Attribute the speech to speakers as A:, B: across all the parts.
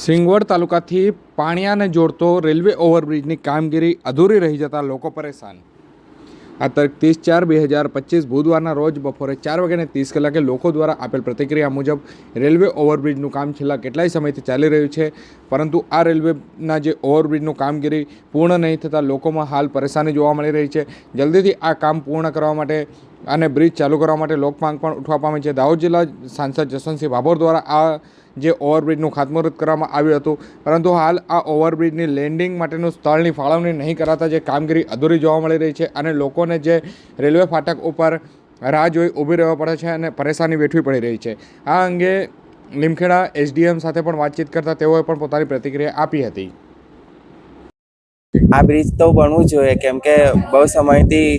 A: સિંગવડ તાલુકાથી પાણિયાને જોડતો રેલવે ઓવરબ્રિજની કામગીરી અધૂરી રહી જતા લોકો પરેશાન. આ તારીખ ત્રીસ ચાર બે હજાર પચીસ બુધવારના રોજ બપોરે ચાર વાગ્યાને ત્રીસ કલાકે લોકો દ્વારા આપેલ પ્રતિક્રિયા મુજબ રેલવે ઓવરબ્રિજનું કામ છેલ્લા કેટલાય સમયથી ચાલી રહ્યું છે, પરંતુ આ રેલવેના જે ઓવરબ્રિજનું કામગીરી પૂર્ણ નહીં થતાં લોકોમાં હાલ પરેશાની જોવા મળી રહી છે. જલ્દીથી આ કામ પૂર્ણ કરવા માટે અને બ્રિજ ચાલુ કરવા માટે લોકમાંગ પણ ઉઠવા પામી છે. દાહોદ જિલ્લા સાંસદ જસવંતસિંહ ભાભોર દ્વારા આ જે ઓવરબ્રિજનું ખાતમુહૂર્ત કરવામાં આવ્યું હતું, પરંતુ હાલ આ ઓવરબ્રિજની લેન્ડિંગ માટેનું સ્થળની ફાળવણી નહીં કરાતા જે કામગીરી અધૂરી જોવા મળી રહી છે અને લોકોને જે રેલવે ફાટક ઉપર રાહ જોઈ ઊભી રહેવા પડે છે અને પરેશાની વેઠવી પડી રહી છે. આ અંગે લીમખેડા એસડીએમ સાથે પણ વાતચીત કરતા તેઓએ પણ પોતાની પ્રતિક્રિયા આપી હતી.
B: આ બ્રિજ તો બનવું જોઈએ, કેમ કે બહુ સમયથી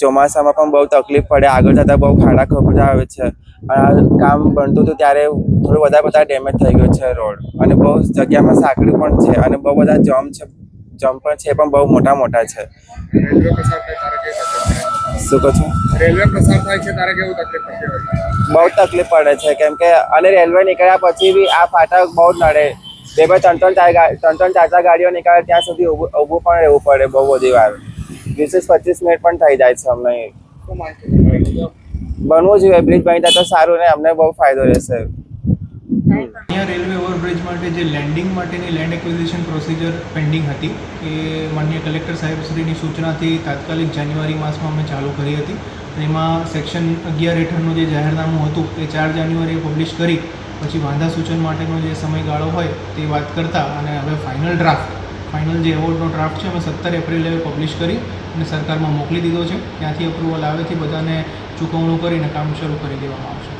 B: ચોમાસામાં પણ બહુ તકલીફ પડે. આગળ જતાં બહુ ખાડા ખબડા આવે છે. અને આ કામ બનતું હતું ત્યારે થોડું વધારે બધા ડેમેજ થઈ ગયો છે રોડ. અને બહુ જગ્યામાં સાંકડી પણ છે અને બહુ બધા જમ છે જમ પણ છે પણ બહુ મોટા મોટા છે. શું કહો છો?
A: રેલવે પસાર થાય છે તારે કેવું તકલીફ પડતી
B: બહુ તકલીફ પડે છે. કેમ કે અને રેલવે નીકળ્યા પછી બી આ ફાટક બહુ નડે. બે બે ત્રણ ત્રણ ચાર ત્રણ ત્રણ ચાર ચાર ગાડીઓ નીકળે ત્યાં સુધી ઊભું પણ રહેવું પડે બહુ બધી વાર. વીસ વીસ પચીસ મિનિટ પણ થઈ જાય છે અમને? બનવું જોઈએ બ્રિજ બની જાય તો સારું ને અમને બહુ ફાયદો રહેશે.
C: અહીંયા રેલવે ઓવરબ્રિજ માટે જે લેન્ડિંગ માટેની લેન્ડ એક્વિઝિશન પ્રોસિજર પેન્ડિંગ હતી, એ માન્ય કલેક્ટર સાહેબશ્રીની સૂચનાથી તાત્કાલિક જાન્યુઆરી માસમાં અમે ચાલુ કરી હતી. એમાં સેક્શન અગિયાર હેઠળનું જે જાહેરનામું હતું, એ ચાર જાન્યુઆરીએ પબ્લિશ કરી. પછી વાંધા સૂચન માટેનો જે સમયગાળો હોય, તે વાત કરતા અને હવે ફાઇનલ ડ્રાફ્ટ ફાઇનલ જે એવોર્ડનો ડ્રાફ્ટ છે, અમે સત્તર એપ્રિલે પબ્લિશ કરી અને સરકારમાં મોકલી દીધો છે. ત્યાંથી અપ્રુવલ આવેથી બધાને ચૂકવણું કરીને કામ શરૂ કરી દેવામાં આવશે.